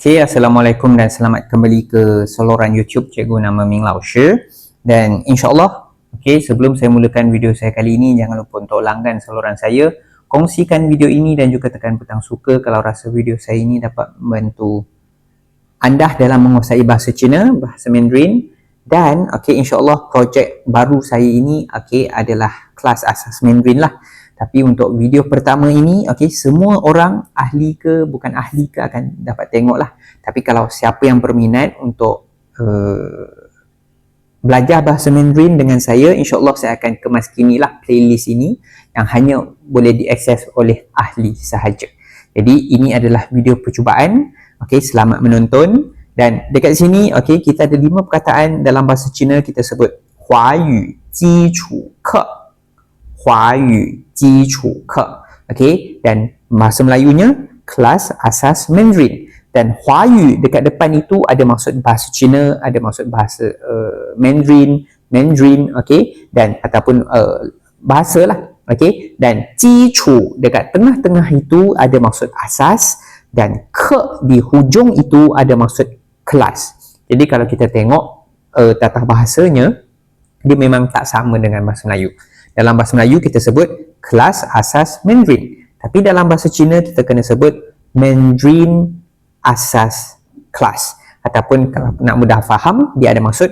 Okay, Assalamualaikum dan selamat kembali ke saluran YouTube Cikgu nama Ming Lao Shi. Dan insyaAllah okay, sebelum saya mulakan video saya kali ini jangan lupa untuk langgan saluran saya. Kongsikan video ini dan juga tekan butang suka kalau rasa video saya ini dapat membantu anda dalam menguasai bahasa Cina, bahasa Mandarin. Dan okay, insyaAllah projek baru saya ini okay, adalah kelas asas Mandarin lah tapi untuk video pertama ini, okay, semua orang ahli ke bukan ahli ke akan dapat tengok lah. Tapi kalau siapa yang berminat untuk uh, belajar bahasa Mandarin dengan saya, insyaAllah saya akan kemaskini lah playlist ini yang hanya boleh diakses oleh ahli sahaja. Jadi ini adalah video percubaan. Okay, selamat menonton. Dan dekat sini, okay, kita ada lima perkataan dalam bahasa Cina kita sebut Hua Yu Ji Chu Ke. 华语基础课，OK，�an bahasa Melayunya kelas asas Mandarin. Dan 华语 dekat depan itu ada maksud bahasa Cina, ada maksud bahasa uh, Mandarin, Mandarin, OK, dan ataupun eh, uh, bahasa lah, OK, dan 基础 dekat tengah-tengah itu ada maksud asas dan ke di hujung itu ada maksud kelas. Jadi kalau kita tengok uh, tata bahasanya dia memang tak sama dengan bahasa Melayu dalam bahasa Melayu kita sebut kelas asas Mandarin. Tapi dalam bahasa Cina kita kena sebut Mandarin asas kelas. Ataupun kalau nak mudah faham, dia ada maksud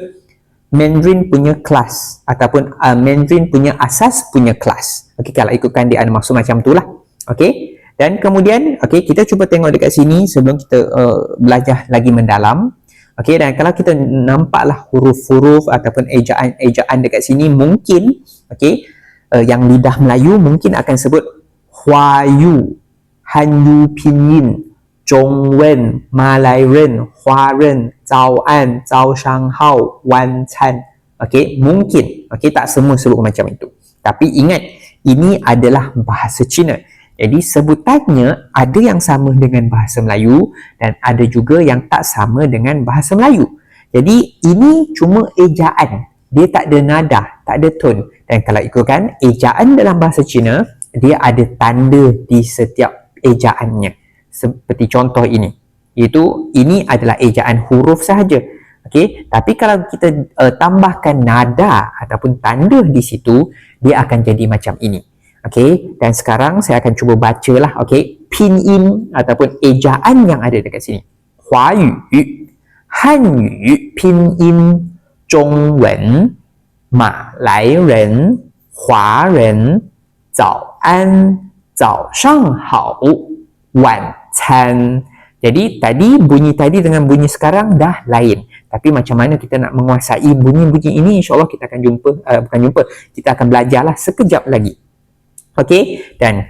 Mandarin punya kelas ataupun uh, Mandarin punya asas punya kelas. Okey, kalau ikutkan dia ada maksud macam tu lah. Okey. Dan kemudian, okey, kita cuba tengok dekat sini sebelum kita uh, belajar lagi mendalam. Okey, dan kalau kita nampaklah huruf-huruf ataupun ejaan-ejaan dekat sini mungkin, okey, uh, yang lidah Melayu mungkin akan sebut Huayu, Hanyu Pinyin, Zhongwen, Malay Ren, Hua Ren, Zhao An, Zhao Shang Hao, Wan Chan. Okey, mungkin. Okey, tak semua sebut macam itu. Tapi ingat, ini adalah bahasa Cina. Jadi sebutannya ada yang sama dengan bahasa Melayu dan ada juga yang tak sama dengan bahasa Melayu. Jadi ini cuma ejaan. Dia tak ada nada, tak ada tone. Dan kalau ikutkan ejaan dalam bahasa Cina, dia ada tanda di setiap ejaannya. Seperti contoh ini. Itu ini adalah ejaan huruf sahaja. Okey, tapi kalau kita uh, tambahkan nada ataupun tanda di situ, dia akan jadi macam ini. Okey, dan sekarang saya akan cuba bacalah okey, pinyin ataupun ejaan yang ada dekat sini. Huayu, Hanyu, pinyin, Zhongwen, Malay ren, Hua ren, Zao an, Zao shang hao, Wan can. Jadi tadi bunyi tadi dengan bunyi sekarang dah lain. Tapi macam mana kita nak menguasai bunyi-bunyi ini insya-Allah kita akan jumpa uh, bukan jumpa, kita akan belajarlah sekejap lagi. Okey, dan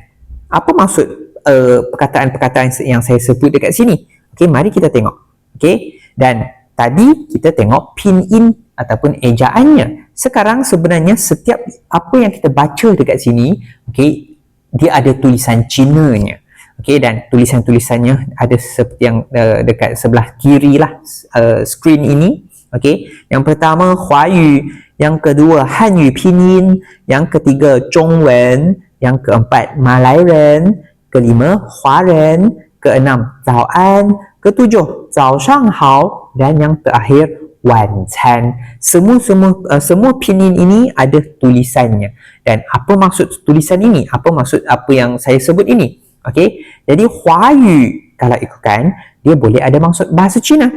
apa maksud uh, perkataan-perkataan yang saya sebut dekat sini? Okey, mari kita tengok. Okey, dan tadi kita tengok pin in ataupun ejaannya. Sekarang sebenarnya setiap apa yang kita baca dekat sini, okey, dia ada tulisan Cina-nya. Okey, dan tulisan-tulisannya ada seperti yang uh, dekat sebelah kiri lah uh, screen ini. Okey, yang pertama Huayu, yang kedua Hanyu Pinyin, yang ketiga Zhongwen, yang keempat Malay Ren, kelima Hua Ren, keenam Zhao An, ketujuh Zhao Shang Hao. Dan yang terakhir Wan Chan. Semua-semua uh, semua pinin ini ada tulisannya. Dan apa maksud tulisan ini? Apa maksud apa yang saya sebut ini? Okey. Jadi Hua Yu kalau ikutkan dia boleh ada maksud bahasa Cina.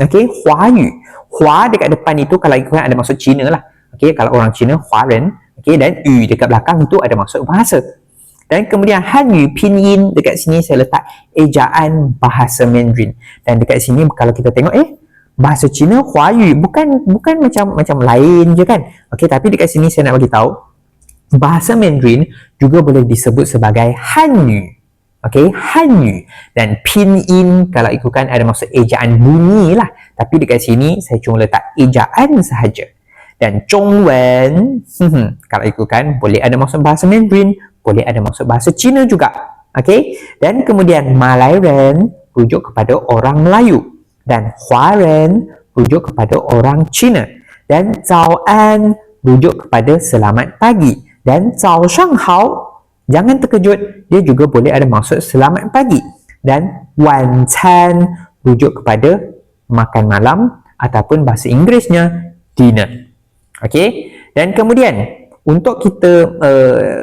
Okey, Hua Yu. Hua dekat depan itu kalau ikutkan ada maksud Cina lah. Okey, kalau orang Cina Hua Ren Okay, dan Yu dekat belakang itu ada maksud bahasa. Dan kemudian Hanyu Pinyin dekat sini saya letak ejaan bahasa Mandarin. Dan dekat sini kalau kita tengok eh bahasa Cina Huayu bukan bukan macam macam lain je kan. Okey, tapi dekat sini saya nak bagi tahu bahasa Mandarin juga boleh disebut sebagai Hanyu. Okey, Hanyu dan Pinyin kalau ikutkan ada maksud ejaan bunyi lah. Tapi dekat sini saya cuma letak ejaan sahaja dan Zhongwen hmm, kalau ikutkan boleh ada maksud bahasa Mandarin boleh ada maksud bahasa Cina juga okey dan kemudian Malay Ren rujuk kepada orang Melayu dan Hua Ren rujuk kepada orang Cina dan Zhao An rujuk kepada selamat pagi dan Zhao Shang Hao jangan terkejut dia juga boleh ada maksud selamat pagi dan Wan Chan rujuk kepada makan malam ataupun bahasa Inggerisnya dinner. Okey. Dan kemudian untuk kita uh,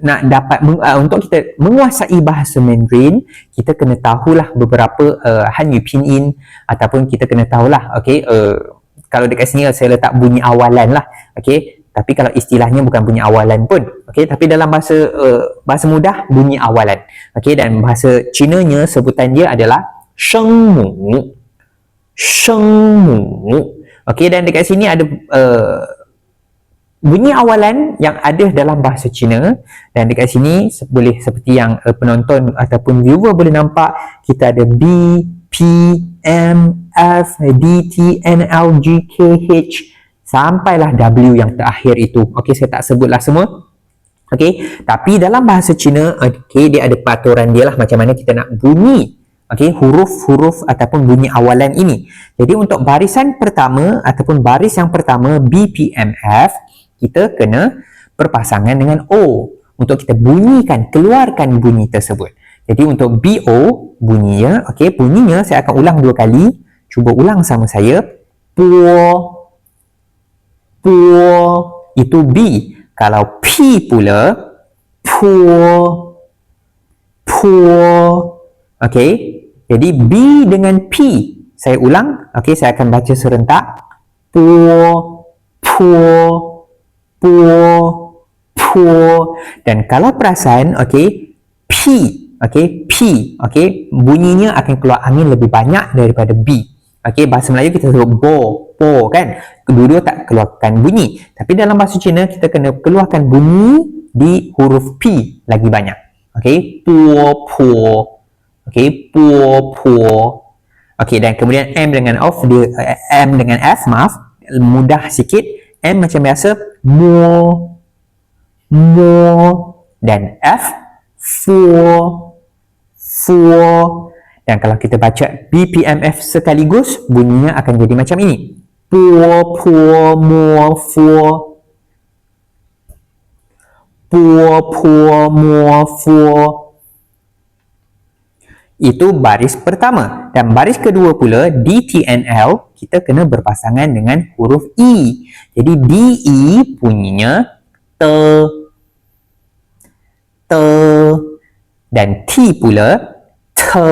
nak dapat uh, untuk kita menguasai bahasa Mandarin, kita kena tahulah beberapa uh, Hanyu pinyin ataupun kita kena tahulah okey uh, kalau dekat sini saya letak bunyi awalan lah okey tapi kalau istilahnya bukan bunyi awalan pun okey tapi dalam bahasa uh, bahasa mudah bunyi awalan okey dan bahasa Cina-nya sebutan dia adalah shengmu shengmu okey dan dekat sini ada uh, bunyi awalan yang ada dalam bahasa Cina. Dan dekat sini boleh seperti yang uh, penonton ataupun viewer boleh nampak kita ada B, P, M, F, D, T, N, L, G, K, H sampailah W yang terakhir itu. Ok saya tak sebutlah semua. Ok tapi dalam bahasa Cina ok dia ada peraturan dia lah macam mana kita nak bunyi ok huruf-huruf ataupun bunyi awalan ini. Jadi untuk barisan pertama ataupun baris yang pertama B, P, M, F kita kena berpasangan dengan O untuk kita bunyikan, keluarkan bunyi tersebut. Jadi untuk BO bunyinya, okey, bunyinya saya akan ulang dua kali. Cuba ulang sama saya. Puo. Puo. Itu B. Kalau P pula, puo. Puo. Okey. Jadi B dengan P. Saya ulang. Okey, saya akan baca serentak. Puo. Puo puo puo. Dan kalau perasan okey p okey p okey bunyinya akan keluar angin lebih banyak daripada b okey bahasa Melayu kita sebut bo po kan? Kedua-dua tak keluarkan bunyi. Tapi dalam bahasa Cina kita kena keluarkan bunyi di huruf p lagi banyak. Okey puo puo. Okey puo puo. Okey dan kemudian m dengan f dia eh, m dengan f maaf mudah sikit M macam biasa more more dan F four four. Dan kalau kita baca BPMF sekaligus bunyinya akan jadi macam ini. Four four more four. Four four more four itu baris pertama. Dan baris kedua pula DTNL kita kena berpasangan dengan huruf E. Jadi DE bunyinya te te dan T pula te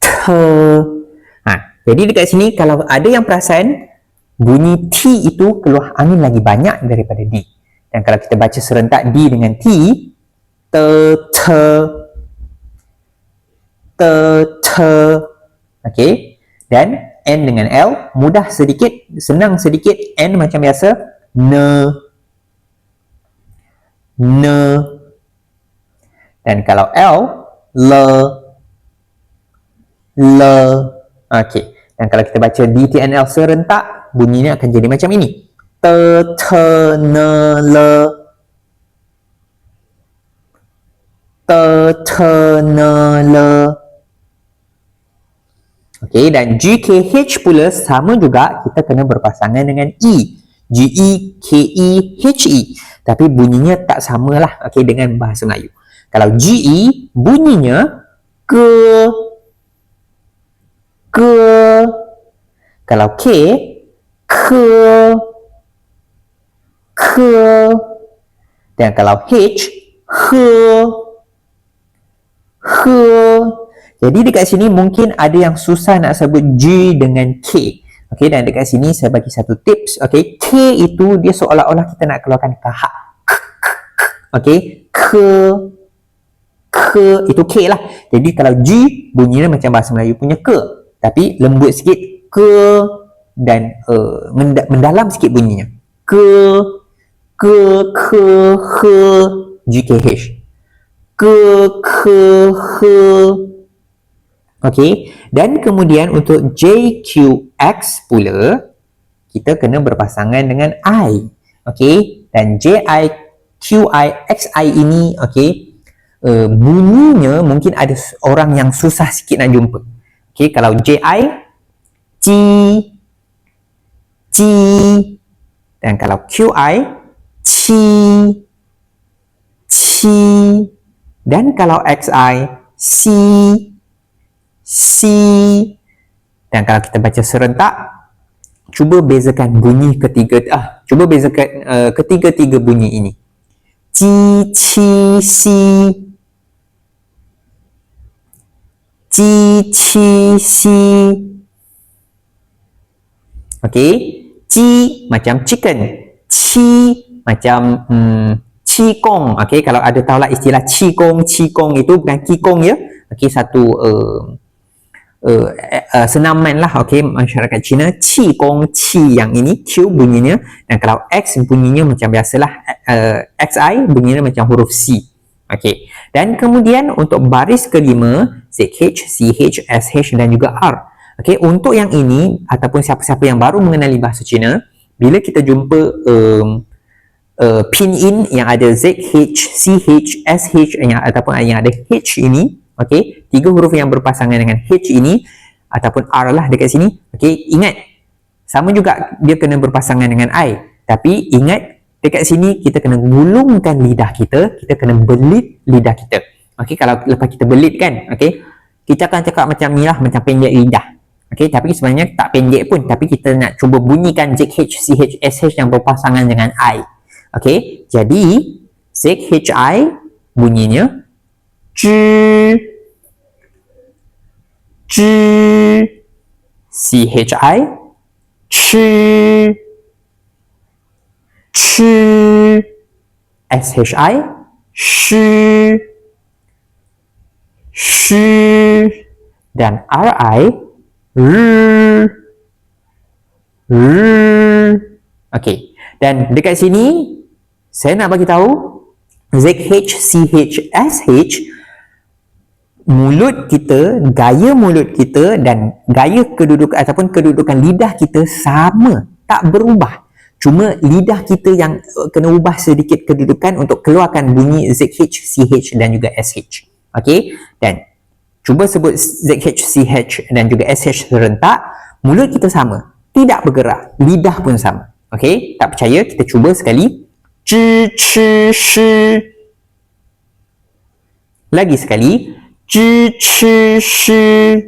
te ha, jadi dekat sini kalau ada yang perasan bunyi T itu keluar angin lagi banyak daripada D. Dan kalau kita baca serentak D dengan T te te te te okey. Dan n dengan l mudah sedikit senang sedikit. N macam biasa ne ne dan kalau l le le okey. Dan kalau kita baca dtnl serentak bunyinya akan jadi macam ini. Te te ne le te te ne le Okey dan GKH pula sama juga kita kena berpasangan dengan E. GE, KE, HE. Tapi bunyinya tak samalah okey dengan bahasa Melayu. Kalau GE bunyinya ke ke kalau K ke ke dan kalau H he he jadi dekat sini mungkin ada yang susah nak sebut G dengan K. Okey dan dekat sini saya bagi satu tips. Okey, K itu dia seolah-olah kita nak keluarkan kahak. Okey, ke ke itu K lah. Jadi kalau G bunyinya macam bahasa Melayu punya ke, tapi lembut sikit ke dan uh, mendalam sikit bunyinya. Ke ke ke G K H. Ke ke ke Okey, dan kemudian untuk JQX pula kita kena berpasangan dengan I. Okey, dan JIQIXI ini okey, uh, bunyinya mungkin ada orang yang susah sikit nak jumpa. Okey, kalau JI G G dan kalau QI C C dan kalau XI C si dan kalau kita baca serentak cuba bezakan bunyi ketiga ah cuba bezakan uh, ketiga-tiga bunyi ini. Ji qi si ji qi si okey. Ji macam chicken. Qi macam hmm, qigong. Okey kalau ada tahu lah istilah qigong qigong itu bukan qigong ya. Okey satu uh, uh, uh, senaman lah okey masyarakat Cina. Qi gong qi yang ini q bunyinya. Dan kalau x bunyinya macam biasalah uh, xi bunyinya macam huruf c. Okey dan kemudian untuk baris kelima zh ch sh dan juga r. Okey untuk yang ini ataupun siapa-siapa yang baru mengenali bahasa Cina bila kita jumpa um, uh, pin in yang ada zh ch sh yang ataupun yang ada h ini okey tiga huruf yang berpasangan dengan H ini ataupun R lah dekat sini. Okey ingat sama juga dia kena berpasangan dengan I. Tapi ingat dekat sini kita kena gulungkan lidah kita kita kena belit lidah kita. Okey kalau lepas kita belit kan okey kita akan cakap macam ni lah macam pendek lidah. Okey tapi sebenarnya tak pendek pun tapi kita nak cuba bunyikan ZH, CH, SH yang berpasangan dengan I. Okey jadi ZHI bunyinya 知知 c h i，吃吃 s h i，吃吃,吃，dan r i，日日，okay。Dan dekat sini saya nak bagi tahu zh c h s h mulut kita, gaya mulut kita dan gaya kedudukan ataupun kedudukan lidah kita sama, tak berubah. Cuma lidah kita yang uh, kena ubah sedikit kedudukan untuk keluarkan bunyi ZH, CH dan juga SH. Okey? Dan cuba sebut ZH, CH dan juga SH serentak, mulut kita sama, tidak bergerak, lidah pun sama. Okey? Tak percaya, kita cuba sekali. Zhi, chi, shi. Lagi sekali ji ch shi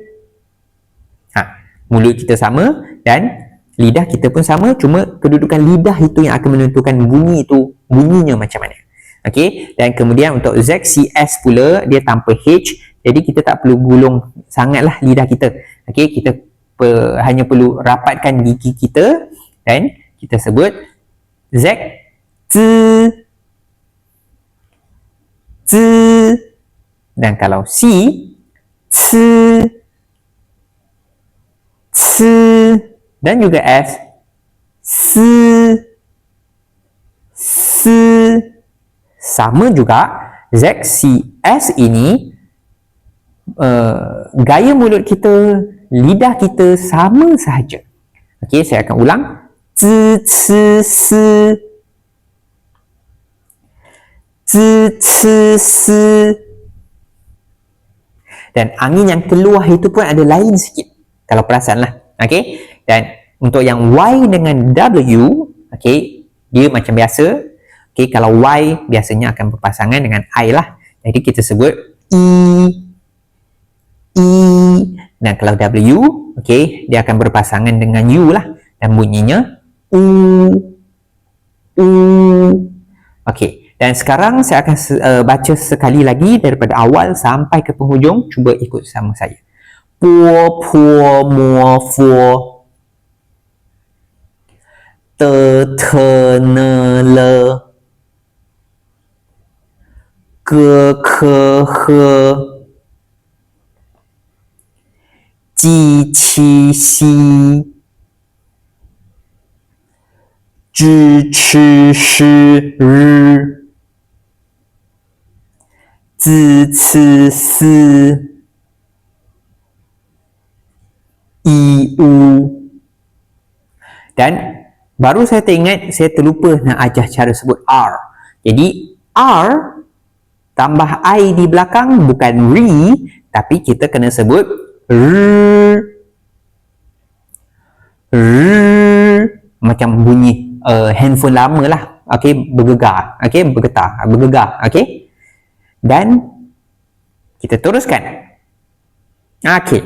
ha mulut kita sama dan lidah kita pun sama cuma kedudukan lidah itu yang akan menentukan bunyi itu bunyinya macam mana. Okey dan kemudian untuk z c s pula dia tanpa h jadi kita tak perlu gulung sangatlah lidah kita. Okey kita per, hanya perlu rapatkan gigi kita dan kita sebut z z z dan kalau C C C dan juga S S S sama juga Z C S ini uh, gaya mulut kita lidah kita sama sahaja. Okey saya akan ulang. Z C S. Z C S dan angin yang keluar itu pun ada lain sikit. Kalau perasan lah. Okay? dan untuk yang Y dengan W okay, dia macam biasa. Okay, kalau Y biasanya akan berpasangan dengan I lah. Jadi kita sebut E E dan kalau W okay, dia akan berpasangan dengan U lah. Dan bunyinya U U. Okay. Dan sekarang saya akan uh, baca sekali lagi daripada awal sampai ke penghujung. Cuba ikut sama saya. Po, po, mo, fo. Te, te, ne, le. Ge, ke, he. Ji, qi, xi. Zhi, chi, shi, ri. Z C S I U dan baru saya teringat saya terlupa nak ajar cara sebut R. Jadi R tambah I di belakang bukan RE tapi kita kena sebut R. R. Macam bunyi uh, handphone lama lah. Okay, bergegar. Okay, bergetar. Bergegar. Okay dan kita teruskan Okey.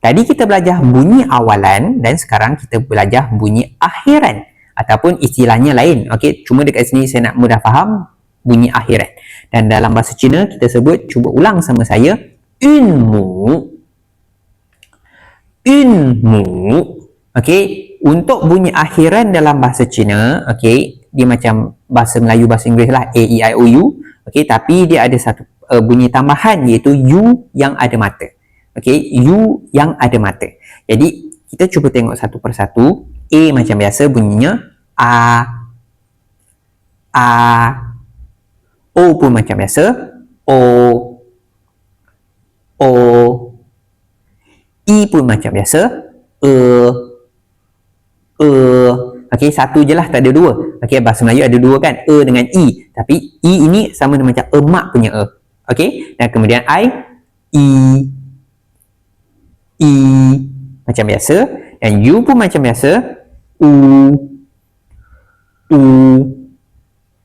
Tadi kita belajar bunyi awalan dan sekarang kita belajar bunyi akhiran ataupun istilahnya lain. Okey, cuma dekat sini saya nak mudah faham bunyi akhiran. Dan dalam bahasa Cina kita sebut cuba ulang sama saya ilmu ilmu okey untuk bunyi akhiran dalam bahasa Cina okey dia macam bahasa Melayu bahasa Inggeris lah a e i o u okey tapi dia ada satu uh, bunyi tambahan iaitu u yang ada mata. Okey u yang ada mata. Jadi kita cuba tengok satu persatu. A macam biasa bunyinya a a o pun macam biasa. O o e pun macam biasa. E e okey satu je lah tak ada dua. Okey bahasa Melayu ada dua kan? E dengan e tapi e ini sama dengan macam emak punya e. Okey? Dan kemudian i e e macam biasa. Dan u pun macam biasa. U u.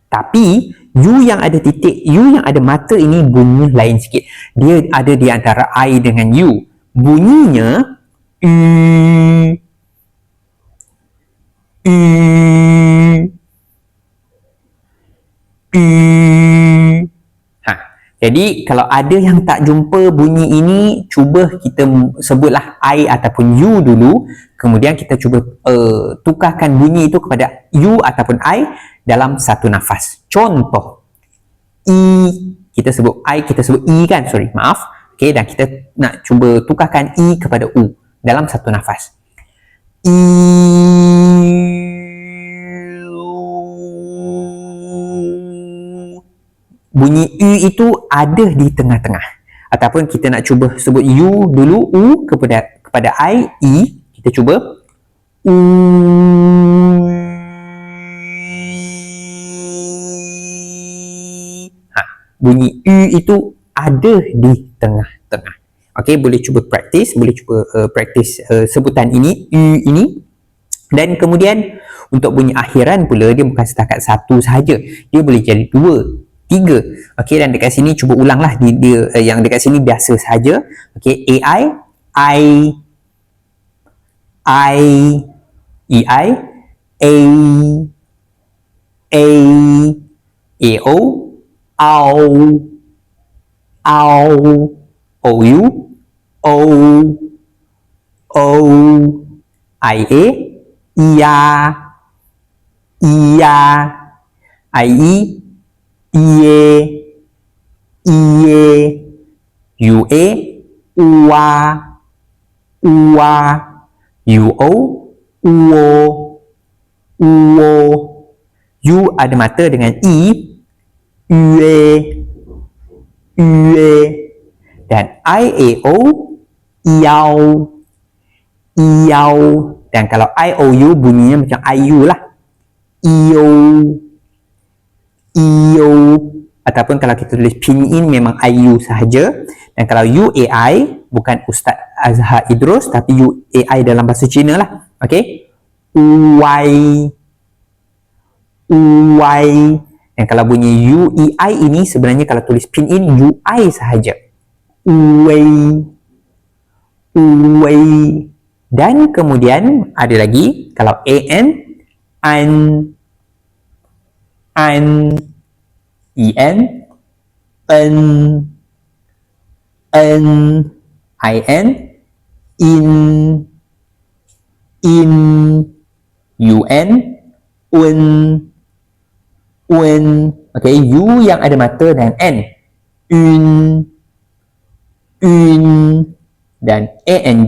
Tapi u yang ada titik u yang ada mata ini bunyi lain sikit. Dia ada di antara i dengan u. Bunyinya u ha. Jadi kalau ada yang tak jumpa bunyi ini cuba kita sebutlah i ataupun u dulu. Kemudian kita cuba uh, tukarkan bunyi itu kepada u ataupun i dalam satu nafas. Contoh i kita sebut i kita sebut i kan? Sorry maaf. Okay, dan kita nak cuba tukarkan E kepada U dalam satu nafas. E Bunyi U itu ada di tengah-tengah. Ataupun kita nak cuba sebut U dulu, U kepada kepada I, E. Kita cuba. U Ha, bunyi U itu ada di tengah-tengah. Okey, boleh cuba praktis, boleh cuba uh, praktis uh, sebutan ini, u ini. Dan kemudian untuk bunyi akhiran pula dia bukan setakat satu sahaja. Dia boleh jadi dua, tiga. Okey, dan dekat sini cuba ulanglah di dia uh, yang dekat sini biasa sahaja. Okey, AI, I, I, EI, A, A, AO, OW, ow, ou, o, o, ie, ia, ia, ie, ie, ie, ue, ua, ua, uo, uo, uo, u ada mata dengan i, ue, ue dan iao iau. Iau. Dan kalau iou bunyinya macam iu lah. Iu iu ataupun kalau kita tulis pinyin memang iu sahaja dan kalau uai bukan Ustaz Azhar Idrus tapi uai dalam bahasa Cina lah uai uai dan kalau bunyi UEI ini sebenarnya kalau tulis pin in UI sahaja. Uwei. Uwei. Dan kemudian ada lagi kalau AN an an EN en en IN in in UN un un okay u yang ada mata dan n. Un un dan ang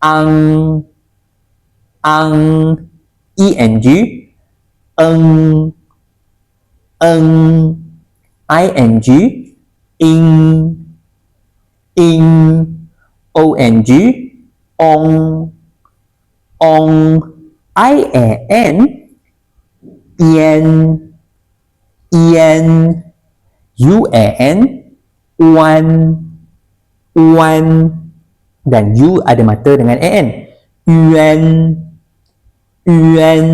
ang ang eng eng eng ing ing ing ong ong ong ian yen en UAN one one dan U ada mata dengan AN UN UN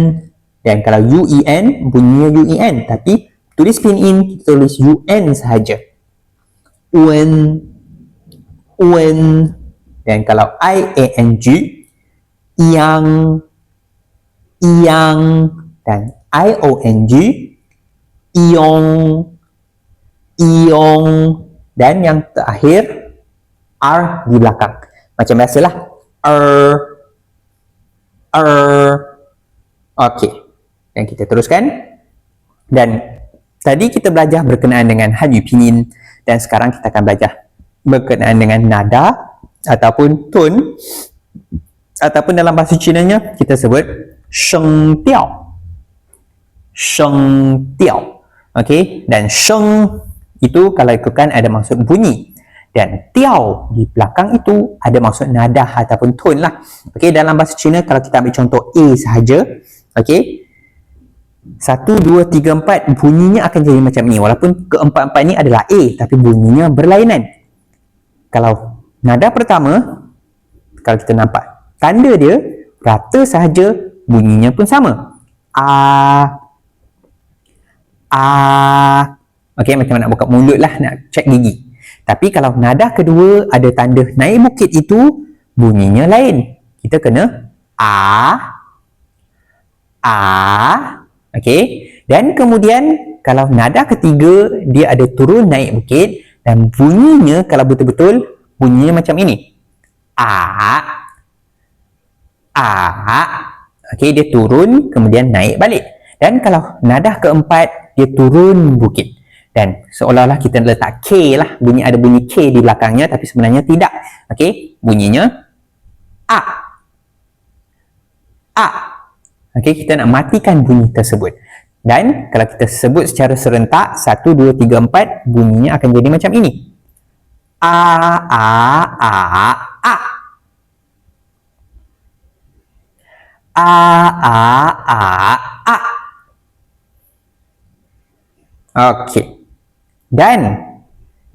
dan kalau UEN bunyinya UEN tapi tulis pin in kita tulis UN sahaja. UN un dan kalau i a n g yang yang dan i o n g iong iong dan yang terakhir r di belakang. Macam biasalah. Er er okey. Dan kita teruskan. Dan tadi kita belajar berkenaan dengan hanyu pinyin dan sekarang kita akan belajar berkenaan dengan nada ataupun tone ataupun dalam bahasa Cina nya kita sebut sheng tiao. Sheng tiao. Okey? Dan sheng itu kalau ikutkan ada maksud bunyi. Dan tiao di belakang itu ada maksud nada ataupun tone lah. Okey? Dalam bahasa Cina kalau kita ambil contoh A sahaja okey satu, dua, tiga, empat bunyinya akan jadi macam ni. Walaupun keempat-empat ni adalah A tapi bunyinya berlainan. Kalau nada pertama kalau kita nampak tanda dia rata sahaja bunyinya pun sama. A A. Okey, macam nak buka mulut lah nak cek gigi. Tapi kalau nada kedua ada tanda naik bukit itu bunyinya lain. Kita kena A A Okey. Dan kemudian kalau nada ketiga dia ada turun naik bukit dan bunyinya kalau betul-betul bunyinya macam ini. A A Okey, dia turun kemudian naik balik. Dan kalau nada keempat dia turun bukit. Dan seolah-olah kita letak K lah, bunyi ada bunyi K di belakangnya tapi sebenarnya tidak. Okey, bunyinya A. A. Okey, kita nak matikan bunyi tersebut. Dan kalau kita sebut secara serentak, 1, 2, 3, 4, bunyinya akan jadi macam ini. A, A, A, A. A, A, A, A. Okey. Dan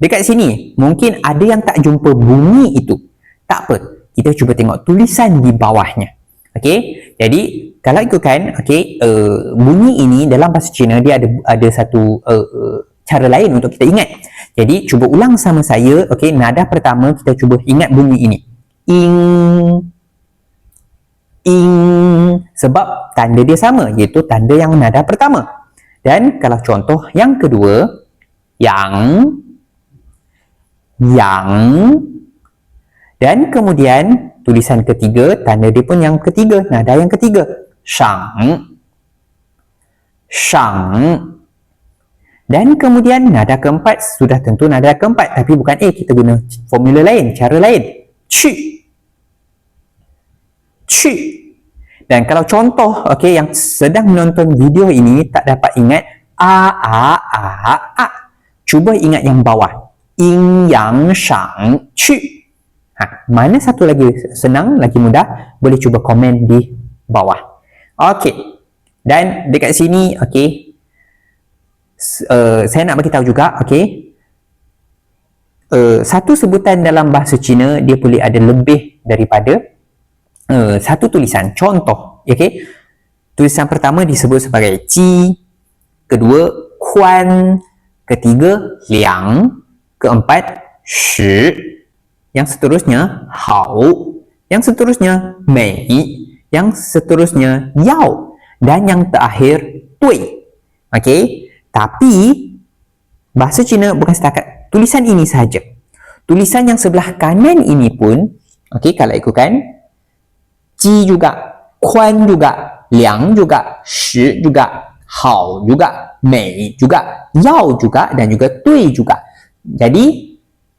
dekat sini, mungkin ada yang tak jumpa bunyi itu. Tak apa, kita cuba tengok tulisan di bawahnya. Okey, jadi kalau ikutkan okey uh, bunyi ini dalam bahasa Cina dia ada ada satu uh, uh, cara lain untuk kita ingat. Jadi cuba ulang sama saya okey nada pertama kita cuba ingat bunyi ini. Ing. Ing. Sebab tanda dia sama iaitu tanda yang nada pertama. Dan kalau contoh yang kedua yang yang. Dan kemudian tulisan ketiga tanda dia pun yang ketiga nada yang ketiga shang. Shang. Dan kemudian nada keempat sudah tentu nada keempat tapi bukan A. Kita guna formula lain cara lain. Chi chi dan kalau contoh okey yang sedang menonton video ini tak dapat ingat a a a a. Cuba ingat yang bawah. Yin yang shang. Chi ha mana satu lagi senang lagi mudah? Boleh cuba komen di bawah Okey. Dan dekat sini okey. Uh, saya nak bagi tahu juga okey. Uh, satu sebutan dalam bahasa Cina dia boleh ada lebih daripada uh, satu tulisan. Contoh, okey. Tulisan pertama disebut sebagai ci, kedua kuan, ketiga liang, keempat shi, yang seterusnya hao, yang seterusnya mei, yang seterusnya yao dan yang terakhir tui. Okey, tapi bahasa Cina bukan setakat tulisan ini sahaja. Tulisan yang sebelah kanan ini pun okey kalau ikutkan ji juga, kuan juga, liang juga, shi juga, hao juga, mei juga, yao juga dan juga tui juga. Jadi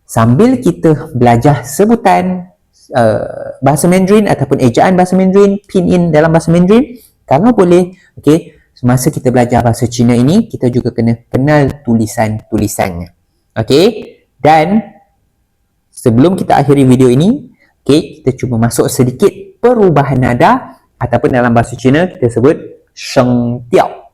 sambil kita belajar sebutan uh, bahasa Mandarin ataupun ejaan bahasa Mandarin, pinyin dalam bahasa Mandarin, kalau boleh, okey, semasa kita belajar bahasa Cina ini, kita juga kena kenal tulisan-tulisannya. Okey? Dan sebelum kita akhiri video ini, okey, kita cuba masuk sedikit perubahan nada ataupun dalam bahasa Cina kita sebut sheng tiao.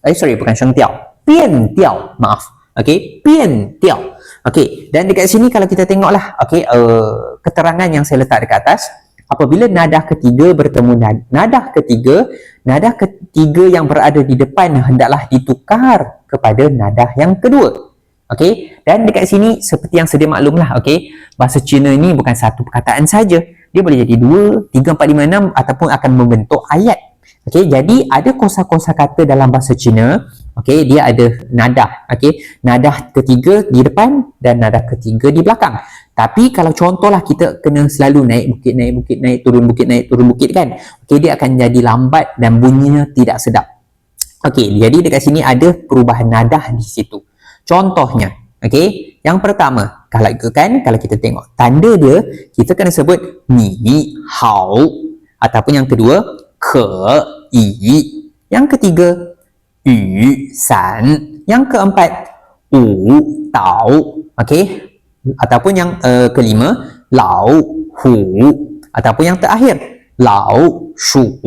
Eh sorry, bukan sheng tiao. Pian tiao. Maaf. Okey, pian tiao. Okey, dan dekat sini kalau kita tengoklah, okey, uh, keterangan yang saya letak dekat atas, apabila nada ketiga bertemu nada ketiga, nada ketiga yang berada di depan hendaklah ditukar kepada nada yang kedua. Okey, dan dekat sini seperti yang sedia maklum lah, okey, bahasa Cina ni bukan satu perkataan saja. Dia boleh jadi dua, tiga, empat, lima, enam ataupun akan membentuk ayat. Okey, jadi ada kosa-kosa kata dalam bahasa Cina, okey, dia ada nadah, okey, nadah ketiga di depan dan nadah ketiga di belakang. Tapi kalau contohlah kita kena selalu naik bukit, naik bukit, naik turun bukit, naik turun bukit kan, okey, dia akan jadi lambat dan bunyinya tidak sedap. Okey, jadi dekat sini ada perubahan nadah di situ. Contohnya, okey, yang pertama, kalau kan kalau kita tengok tanda dia, kita kena sebut ni hao ataupun yang kedua ke i, yang ketiga yu yang keempat u tao, okey, ataupun yang uh, kelima lao hu. Ataupun yang terakhir lao shu.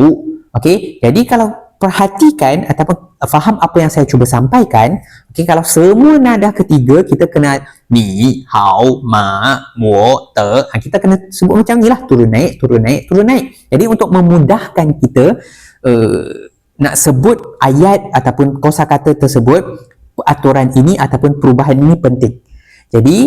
Okey. Jadi kalau perhatikan ataupun faham apa yang saya cuba sampaikan okey kalau semua nada ketiga kita kena ni hao ma mo te. Ha, kita kena sebut macam ni lah. Turun naik turun naik turun naik. Jadi untuk memudahkan kita uh, nak sebut ayat ataupun kosakata tersebut aturan ini ataupun perubahan ini penting. Jadi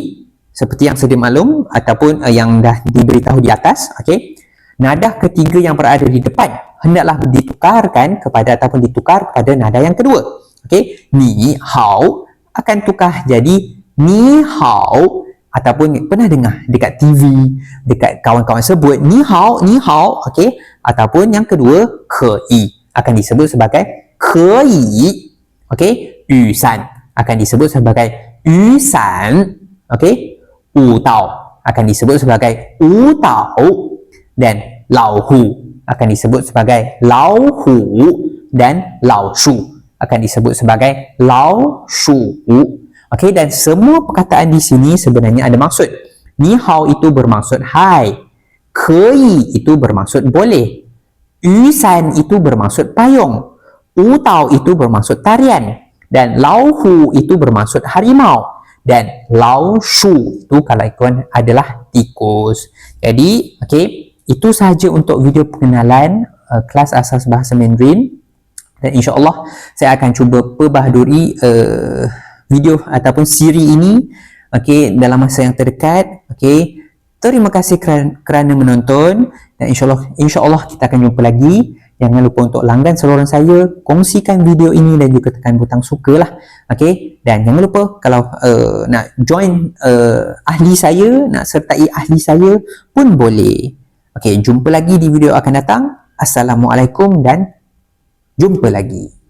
seperti yang sedia maklum ataupun uh, yang dah diberitahu di atas okey nada ketiga yang berada di depan hendaklah ditukarkan kepada ataupun ditukar kepada nada yang kedua okey. Ni hao akan tukar jadi ni hao ataupun pernah dengar dekat TV dekat kawan-kawan sebut ni hao ni hao okey. Ataupun yang kedua ke i akan disebut sebagai ke i okey? Yu san akan disebut sebagai yu san okey? Wu tao akan disebut sebagai wu tao dan lao hu akan disebut sebagai lao hu dan lao shu akan disebut sebagai lao shu okey? Dan semua perkataan di sini sebenarnya ada maksud. Ni hao itu bermaksud hai kei itu bermaksud boleh yu san itu bermaksud payung. Wu tao itu bermaksud tarian. Dan lao hu itu bermaksud harimau. Dan lao shu itu kalau ikon adalah tikus. Jadi okey itu sahaja untuk video pengenalan uh, kelas asas bahasa Mandarin. Dan insyaAllah saya akan cuba perbaharui uh, video ataupun siri ini okay, dalam masa yang terdekat okay. Terima kasih kerana, menonton dan insyaAllah insyaAllah kita akan jumpa lagi jangan lupa untuk langgan saluran saya kongsikan video ini dan juga tekan butang suka lah okay? dan jangan lupa kalau uh, nak join uh, ahli saya nak sertai ahli saya pun boleh Okey, jumpa lagi di video akan datang. Assalamualaikum dan jumpa lagi.